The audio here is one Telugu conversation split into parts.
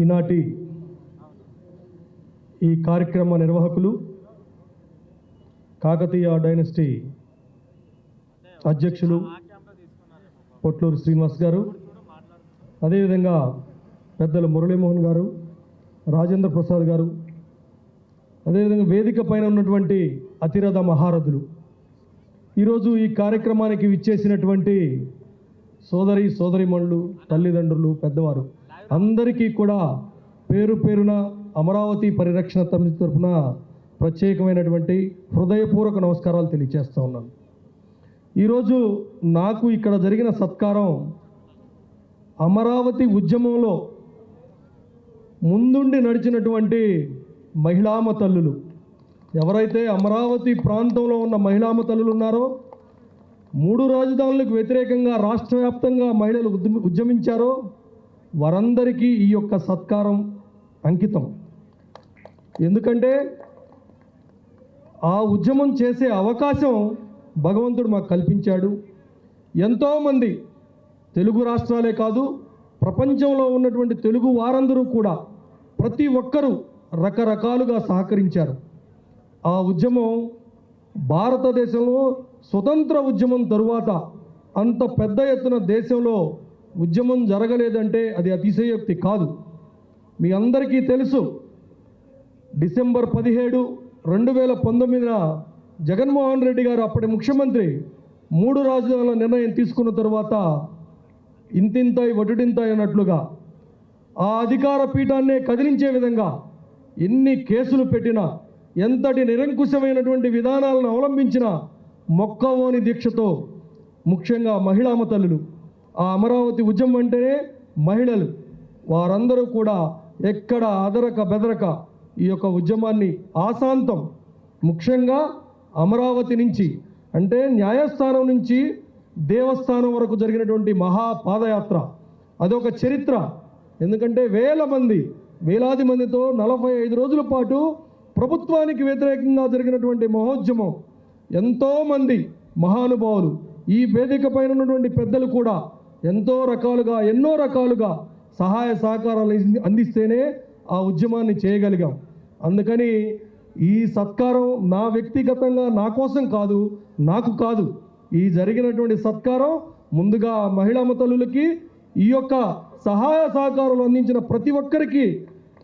ఈనాటి ఈ కార్యక్రమ నిర్వాహకులు కాకతీయ డైనస్టీ అధ్యక్షులు పొట్లూరు శ్రీనివాస్ గారు అదేవిధంగా పెద్దలు మురళీమోహన్ గారు రాజేంద్ర ప్రసాద్ గారు అదేవిధంగా వేదిక పైన ఉన్నటువంటి అతిరథ మహారథులు. ఈరోజు ఈ కార్యక్రమానికి విచ్చేసినటువంటి సోదరి సోదరిమణులు తల్లిదండ్రులు పెద్దవారు. అందరికీ కూడా పేరు పేరున అమరావతి పరిరక్షణ సమితి తరఫున ప్రత్యేకమైనటువంటి హృదయపూర్వక నమస్కారాలు తెలియజేస్తూ ఉన్నాను. ఈరోజు నాకు ఇక్కడ జరిగిన సత్కారం అమరావతి ఉద్యమంలో ముందుండి నడిచినటువంటి మహిళామ తల్లులు ఎవరైతే అమరావతి ప్రాంతంలో ఉన్న మహిళామ తల్లులు ఉన్నారో మూడు రాజధానులకు వ్యతిరేకంగా రాష్ట్ర వ్యాప్తంగా మహిళలు ఉద్యమించారో వారందరికీ ఈ యొక్క సత్కారం అంకితం. ఎందుకంటే ఆ ఉద్యమం చేసే అవకాశం భగవంతుడు మాకు కల్పించాడు. ఎంతోమంది తెలుగు రాష్ట్రాలే కాదు ప్రపంచంలో ఉన్నటువంటి తెలుగు వారందరూ కూడా ప్రతి ఒక్కరూ రకరకాలుగా సహకరించారు. ఆ ఉద్యమం భారతదేశంలో స్వతంత్ర ఉద్యమం తరువాత అంత పెద్ద ఎత్తున దేశంలో ఉద్యమం జరగలేదంటే అది అతిశయోక్తి కాదు. మీ అందరికీ తెలుసు డిసెంబర్ పదిహేడు రెండు వేల పంతొమ్మిదిన జగన్మోహన్ రెడ్డి గారు అప్పటి ముఖ్యమంత్రి మూడు రాజధానుల నిర్ణయం తీసుకున్న తరువాత ఇంతింతాయి వటుడింతాయి అన్నట్లుగా ఆ అధికార పీఠాన్నే కదిలించే విధంగా ఎన్ని కేసులు పెట్టినా ఎంతటి నిరంకుశమైనటువంటి విధానాలను అవలంబించిన మొక్కవోని దీక్షతో ముఖ్యంగా మహిళామ తల్లులు ఆ అమరావతి ఉద్యమం అంటేనే మహిళలు. వారందరూ కూడా ఎక్కడ అదరక బెదరక ఈ యొక్క ఉద్యమాన్ని ఆశాంతం ముఖ్యంగా అమరావతి నుంచి అంటే న్యాయస్థానం నుంచి దేవస్థానం వరకు జరిగినటువంటి మహా పాదయాత్ర అదొక చరిత్ర. ఎందుకంటే వేల మంది వేలాది మందితో నలభై ఐదు రోజుల పాటు ప్రభుత్వానికి వ్యతిరేకంగా జరిగినటువంటి మహోద్యమం. ఎంతోమంది మహానుభావులు ఈ వేదిక పైన ఉన్నటువంటి పెద్దలు కూడా ఎంతో రకాలుగా ఎన్నో రకాలుగా సహాయ సహకారాలు అందిస్తేనే ఆ ఉద్యమాన్ని చేయగలిగాం. అందుకని ఈ సత్కారం నా వ్యక్తిగతంగా నా కోసం కాదు నాకు కాదు. ఈ జరిగినటువంటి సత్కారం ముందుగా మహిళా మతలులకి ఈ యొక్క సహాయ సహకారాలు అందించిన ప్రతి ఒక్కరికి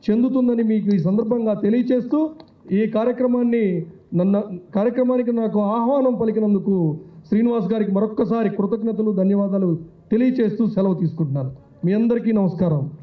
చెందుతుందని మీకు ఈ సందర్భంగా తెలియచేస్తూ ఈ కార్యక్రమాన్ని నన్న కార్యక్రమానికి నాకు ఆహ్వానం పలికినందుకు శ్రీనివాస్ గారికి మరొక్కసారి కృతజ్ఞతలు ధన్యవాదాలు తెలియచేస్తూ సెలవు తీసుకుంటున్నాను. మీ అందరికీ నమస్కారం.